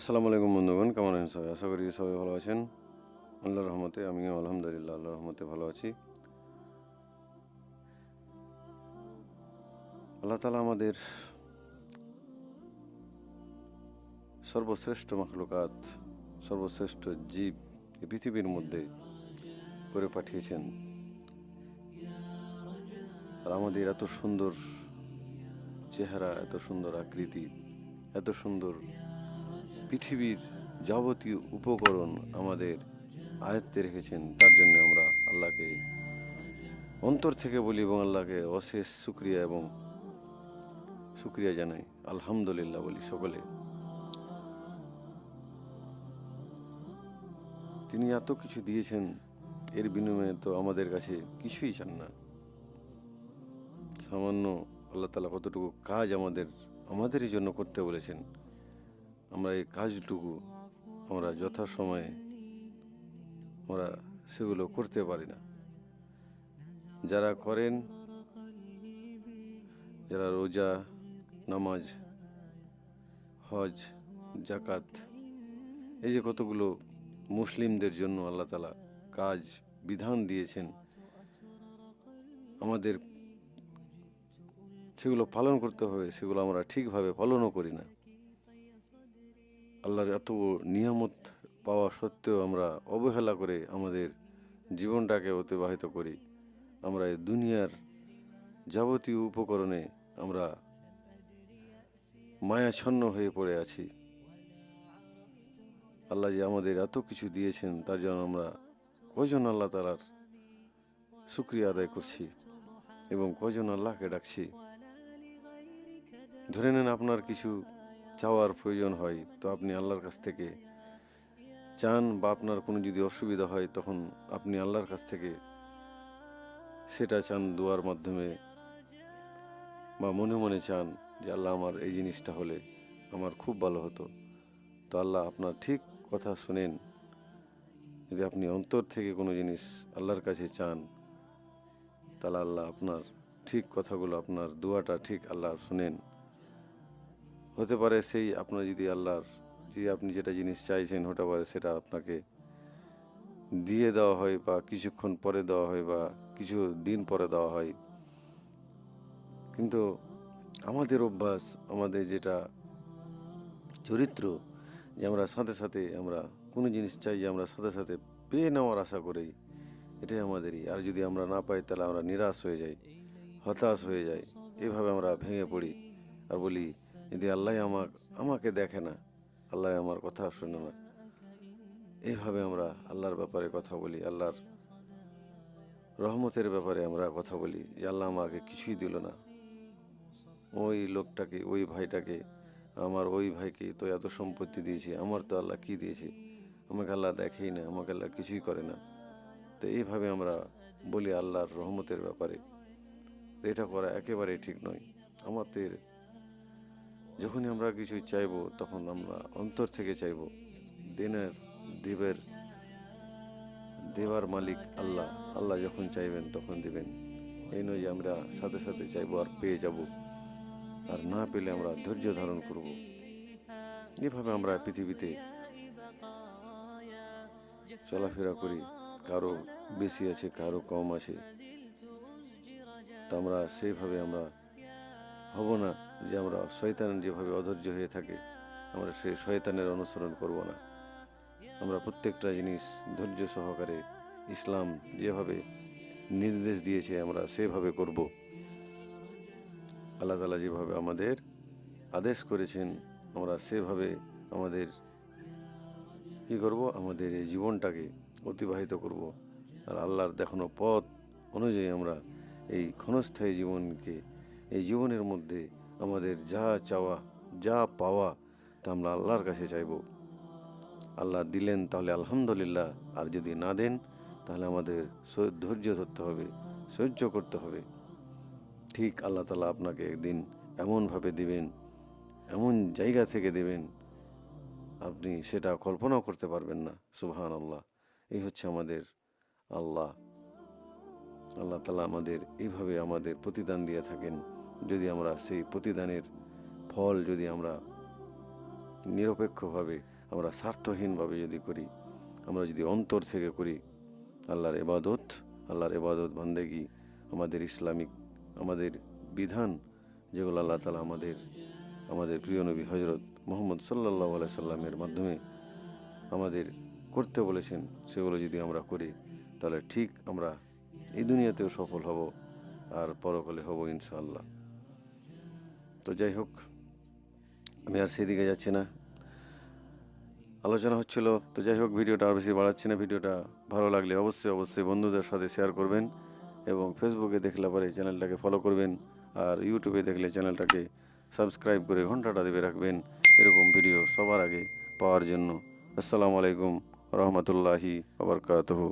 আসসালামু আলাইকুম বন্ধুগণ, কেমন আছেন সবাই? আশা করি সবাই ভালো আছেন। আল্লাহর রহমতে আমিও আলহামদুলিল্লাহ আল্লাহ রহমতে ভালো আছি। আল্লাহ তালা আমাদের সর্বশ্রেষ্ঠ মাখলুকাত, সর্বশ্রেষ্ঠ জীব এই পৃথিবীর মধ্যে করে পাঠিয়েছেন। আর আমাদের এত সুন্দর চেহারা, এত সুন্দর আকৃতি, এত সুন্দর পৃথিবীর যাবতীয় উপকরণ আমাদের আয়ত্তে রেখেছেন, তার জন্য আমরা আল্লাহকে অন্তর থেকে বলি এবং আল্লাহকে অশেষ শুক্রিয়া এবং শুক্রিয়া জানাই। আলহামদুলিল্লাহ বলি সকলে। তিনি এত কিছু দিয়েছেন, এর বিনিময়ে তো আমাদের কাছে কিছুই চান না। সামান্য আল্লাহ তালা কতটুকু কাজ আমাদের, আমাদেরই জন্য করতে বলেছেন। আমরা এই কাজটুকু আমরা যথাসময়ে আমরা সেগুলো করতে পারি না। যারা করেন, যারা রোজা, নামাজ, হজ জাকাত এই যে কতগুলো মুসলিমদের জন্য আল্লাহ তালা কাজ, বিধান দিয়েছেন, আমাদের সেগুলো পালন করতে হবে, সেগুলো আমরা ঠিকভাবে পালনও করি না। আল্লাহর এত নিয়ামত পাওয়া সত্ত্বেও আমরা অবহেলা করে আমাদের জীবনটাকে অতিবাহিত করি। আমরা এই দুনিয়ার যাবতীয় উপকরণে আমরা মায়াচ্ছন্ন হয়ে পড়ে আছি। আল্লাহ যে আমাদের এত কিছু দিয়েছেন, তার জন্য আমরা কজন আল্লাহ তালার শুক্রিয়া আদায় করছি এবং কজন আল্লাহকে ডাকছি? ধরে নেন আপনার কিছু চাওয়ার প্রয়োজন হয়, তো আপনি আল্লাহর কাছ থেকে চান বা আপনার কোনো যদি অসুবিধা হয়, তখন আপনি আল্লাহর কাছ থেকে সেটা চান, দোয়ার মাধ্যমে বা মনে মনে চান যে, আল্লাহ, আমার এই জিনিসটা হলে আমার খুব ভালো হতো। তো আল্লাহ আপনার ঠিক কথা শুনেন যদি আপনি অন্তর থেকে কোনো জিনিস আল্লাহর কাছে চান, তাহলে আল্লাহ আপনার ঠিক কথাগুলো, আপনার দোয়াটা ঠিক আল্লাহ শুনেন। হতে পারে সেই আপনার যদি আল্লাহর, যদি আপনি যেটা জিনিস চাইছেন হতে পারে সেটা আপনাকে দিয়ে দেওয়া হয় বা কিছুক্ষণ পরে দেওয়া হয় বা কিছু দিন পরে দেওয়া হয়। কিন্তু আমাদের অভ্যাস, আমাদের যেটা চরিত্র যে আমরা সাথে সাথে আমরা কোনো জিনিস চাই যে আমরা সাথে সাথে পেয়ে নেওয়ার আশা করি, এটাই আমাদেরই। আর যদি আমরা না পাই তাহলে আমরা নিরাশ হয়ে যাই, হতাশ হয়ে যাই। এভাবে আমরা ভেঙে পড়ি। আর বলি যদি আল্লাহ আমাক, আমাকে দেখে না, আল্লাহ আমার কথা শোনে না। এইভাবে আমরা আল্লাহর ব্যাপারে কথা বলি, আল্লাহর রহমতের ব্যাপারে আমরা কথা বলি যে আল্লাহ আমাকে কিছুই দিল না। ওই লোকটাকে, ওই ভাইটাকে, আমার ওই ভাইকে তো এত সম্পত্তি দিয়েছে, আমার তো আল্লাহ কি দিয়েছে? আমাকে আল্লাহ দেখেই না, আমাকে আল্লাহ কিছুই করে না। তো এইভাবে আমরা বলি আল্লাহর রহমতের ব্যাপারে। তো এটা করা একেবারেই ঠিক নয়। আমাদের যখনই আমরা কিছু চাইব, তখন আমরা অন্তর থেকে চাইব, দিনের, দেবের, দেবার মালিক আল্লাহ। আল্লাহ যখন চাইবেন, তখন দিবেন। এই নয় যে আমরা সাথে সাথে চাইব আর পেয়ে যাব। আর না পেলে আমরা ধৈর্য ধারণ করব। এভাবে আমরা পৃথিবীতে চলাফেরা করি। কারও বেশি আছে, কারও কম আছে। তা আমরা সেইভাবে আমরা হব না যে আমরা শয়তান যেভাবে অধৈর্য হয়ে থাকে, আমরা সেই শয়তানের অনুসরণ করব না। আমরা প্রত্যেকটা জিনিস ধৈর্য সহকারে ইসলাম যেভাবে নির্দেশ দিয়েছে আমরা সেভাবে করব। আল্লাহ তালা যেভাবে আমাদের আদেশ করেছেন, আমরা সেভাবে আমাদের কী করব? আমাদের এই জীবনটাকে অতিবাহিত করব। আর আল্লাহর দেখানো পথ অনুযায়ী আমরা এই ক্ষণস্থায়ী জীবনকে এই জীবনের মধ্যে আমাদের যা চাওয়া, যা পাওয়া, তা আমরা আল্লাহর কাছে চাইব। আল্লাহ দিলেন তাহলে আলহামদুলিল্লাহ, আর যদি না দেন, তাহলে আমাদের ধৈর্য ধরতে হবে, সহ্য করতে হবে। ঠিক আল্লাহ তালা আপনাকে একদিন এমনভাবে দিবেন, এমন জায়গা থেকে দেবেন, আপনি সেটা কল্পনাও করতে পারবেন না। সুবহান আল্লাহ এই হচ্ছে আমাদের আল্লাহ। আল্লাহ তালা আমাদের এইভাবে আমাদের প্রতিদান দিয়ে থাকেন। যদি আমরা সেই প্রতিদানের ফল যদি আমরা নিরপেক্ষভাবে, আমরা স্বার্থহীনভাবে যদি করি, আমরা যদি অন্তর থেকে করি, আল্লাহর এবাদত আল্লাহর এবাদত বান্দেগি, আমাদের ইসলামিক, আমাদের বিধান যেগুলো আল্লাহ তালা আমাদের আমাদের প্রিয় নবী হজরত মোহাম্মদ সাল্লাহ আলাই সাল্লামের মাধ্যমে আমাদের করতে বলেছেন, সেগুলো যদি আমরা করি, তাহলে ঠিক আমরা এই দুনিয়াতেও সফল হব আর পরকালে হব ইনশাআল্লাহ। তো যাই হোক, আমি আর সেদিকে যাচ্ছি না। আলোচনা হচ্ছিল, তো যাই হোক, ভিডিওটা আর বেশি বাড়াচ্ছি না। ভিডিওটা ভালো লাগলে অবশ্যই অবশ্যই বন্ধুদের সাথে শেয়ার করবেন এবং ফেসবুকে দেখলে পরে চ্যানেলটাকে ফলো করবেন আর ইউটিউবে দেখলে চ্যানেলটাকে সাবস্ক্রাইব করে ঘন্টাটা দেবে রাখবেন। এরকম ভিডিও সবার আগে পাওয়ার জন্য। আসসালামু আলাইকুম, রহমতুল্লাহি আবরকাতহু